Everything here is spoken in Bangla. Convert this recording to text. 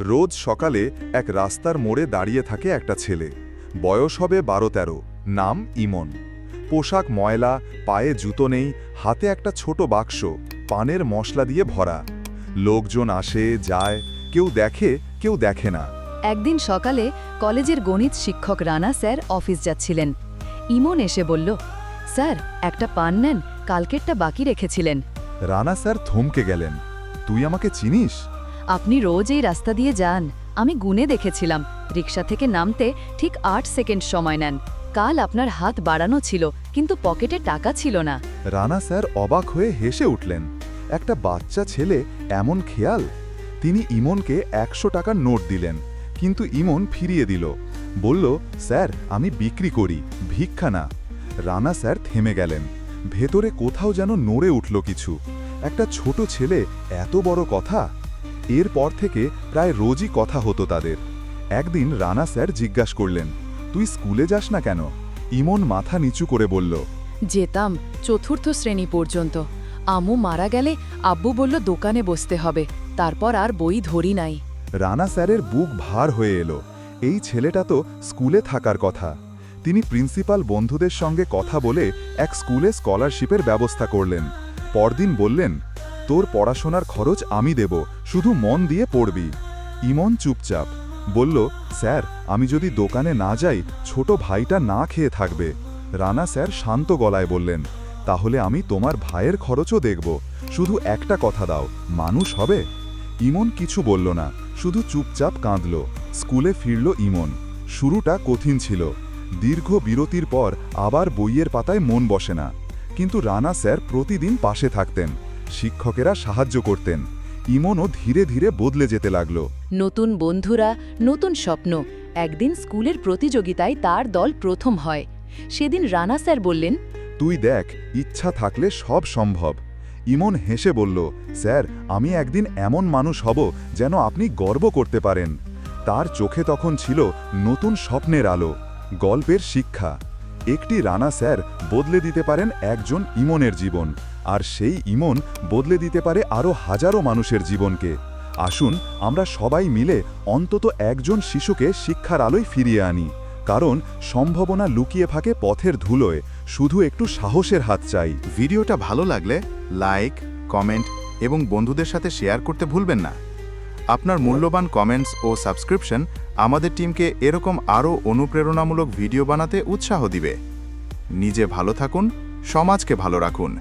রোজ সকালে এক রাস্তার মোড়ে দাঁড়িয়ে থাকে একটা ছেলে। বয়স হবে বারো তেরো নাম ইমন। পোশাক ময়লা পায়ে জুতো নেই হাতে একটা ছোট বাক্স পানের মশলা দিয়ে ভরা। লোকজন আসে যায় কেউ দেখে কেউ দেখে না। একদিন সকালে কলেজের গণিত শিক্ষক রানা স্যার অফিস যাচ্ছিলেন। ইমন এসে বলল স্যার একটা পান নেন কালকেরটা বাকি রেখেছিলেন। রানা স্যার থমকে গেলেন তুই আমাকে চিনিস? আপনি রোজ এই রাস্তা দিয়ে যান। আমি গুনে দেখেছিলাম। রিক্সা থেকে নামতে ঠিক আট সেকেন্ড সময় নেন। কাল আপনার হাত বাড়ানো ছিল, কিন্তু পকেটে টাকা ছিল না। রানা স্যার অবাক হয়ে হেসে উঠলেন। একটা বাচ্চা ছেলে এমন খেয়াল? তিনি ইমনকে একশো টাকার নোট দিলেন, কিন্তু ইমন ফিরিয়ে দিল। বলল, স্যার, আমি বিক্রি করি, ভিক্ষা না। রানা স্যার থেমে গেলেন। ভেতরে কোথাও যেন নড়ে উঠল কিছু। একটা ছোট ছেলে, এত বড় কথা? এরপর থেকে প্রায় রোজই কথা হতো তাদের। একদিন রানা স্যার জিজ্ঞাসা করলেন তুই স্কুলে যাস না কেন? ইমন মাথা নিচু করে বলল যেতাম চতুর্থ শ্রেণি পর্যন্ত। আমু মারা গেলে আব্বু বলল দোকানে বসতে হবে। তারপর আর বই ধরি নাই। রানা স্যারের বুক ভার হয়ে এলো। এই ছেলেটা তো স্কুলে থাকার কথা। তিনি প্রিন্সিপাল বন্ধুদের সঙ্গে কথা বলে এক স্কুলে স্কলারশিপের ব্যবস্থা করলেন। পরদিন বললেন তোর পড়াশোনার খরচ আমি দেব, শুধু মন দিয়ে পড়বি। ইমন চুপচাপ বলল, স্যার, আমি যদি দোকানে না যাই, ছোট ভাইটা না খেয়ে থাকবে। রানা স্যার শান্ত গলায় বললেন, তাহলে আমি তোমার ভাইয়ের খরচও দেখব। শুধু একটা কথা দাও, মানুষ হবে? ইমন কিছু বলল না, শুধু চুপচাপ কাঁদল। স্কুলে ফিরল ইমন। শুরুটা কঠিন ছিল। দীর্ঘ বিরতির পর আবার বইয়ের পাতায় মন বসে না। কিন্তু রানা স্যার প্রতিদিন পাশে থাকতেন। শিক্ষকেরা সাহায্য করতেন। ইমনও ধীরে ধীরে বদলে যেতে লাগল। নতুন বন্ধুরা নতুন স্বপ্ন। একদিন স্কুলের প্রতিযোগিতায় তার দল প্রথম হয়। সেদিন রানা স্যার বললেন তুই দেখ ইচ্ছা থাকলে সব সম্ভব। ইমন হেসে বলল স্যার আমি একদিন এমন মানুষ হব যেন আপনি গর্ব করতে পারেন। তার চোখে তখন ছিল নতুন স্বপ্নের আলো গল্পের শিক্ষা। একটি রানা স্যার বদলে দিতে পারেন একজন ইমনের জীবন, আর সেই ইমন বদলে দিতে পারে আরও হাজারো মানুষের জীবনকে। আসুন, আমরা সবাই মিলে অন্তত একজন শিশুকে শিক্ষার আলোয় ফিরিয়ে আনি, কারণ সম্ভাবনা লুকিয়ে থাকে পথের ধুলোয়, শুধু একটু সাহসের হাত চাই। ভিডিওটা ভালো লাগলে লাইক, কমেন্ট এবং বন্ধুদের সাথে শেয়ার করতে ভুলবেন না। আপনার মূল্যবান কমেন্টস ও সাবস্ক্রিপশন আমাদের টিমকে এরকম আরও অনুপ্রেরণামূলক ভিডিও বানাতে উৎসাহ দিবে। নিজে ভালো থাকুন, সমাজকে ভালো রাখুন।